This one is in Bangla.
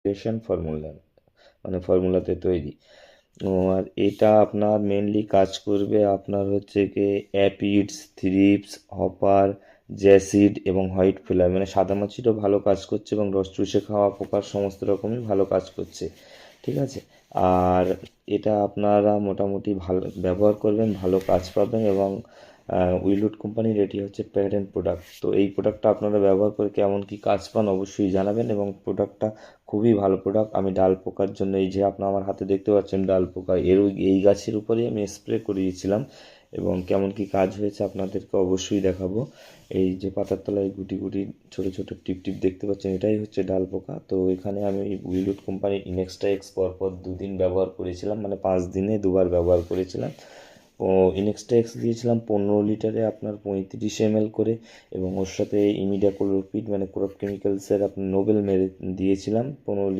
ক্রিয়েশন ফর্মুলা মানে ফর্মুলাতে তৈরি। আর এটা আপনার মেনলি কাজ করবে আপনার হচ্ছে কি অ্যাপিডস থ্রিপস হপার জ্যাসিড এবং হোয়াইট ফ্লাই মানে সাদামাছিরও ভালো কাজ করছে এবং রস চুষে খাওয়া, পোকার সমস্ত রকমই ভালো কাজ করছে। ঠিক আছে? আর এটা আপনারা মোটামুটি ভালো ব্যবহার করবেন, ভালো কাজ পাবেন এবং উইলুড কোম্পানির এটি হচ্ছে প্যারেন্ট প্রোডাক্ট তো এই প্রোডাক্টটা আপনারা ব্যবহার করে কেমন কী কাজ পান অবশ্যই জানাবেন এবং প্রোডাক্টটা খুবই ভালো প্রোডাক্ট আমি ডাল পোকার জন্য এই যে আপনার আমার হাতে দেখতে পাচ্ছেন ডাল পোকা, এর এই গাছের উপরেই আমি স্প্রে করিয়েছিলাম এবং কেমন কী কাজ হয়েছে আপনাদেরকে অবশ্যই দেখাবো। এই যে পাতার তলায় গুটি গুটি ছোট ছোট টিপ টিপ দেখতে পাচ্ছেন, এটাই হচ্ছে ডাল পোকা। তো এখানে আমি উইলুড কোম্পানির ইনেক্সটা এক্স পরপর দুদিন ব্যবহার করেছিলাম মানে পাঁচ দিনে দুবার ব্যবহার করেছিলাম। ও ইনেক্সটা এক্স দিয়েছিলাম পনেরো লিটারে আপনার পঁয়ত্রিশ এম করে এবং ওর সাথে ইমিডাক্লোরপিড মানে ক্রপ কেমিক্যালসের আপনার নোবেল মেরে দিয়েছিলাম পনেরো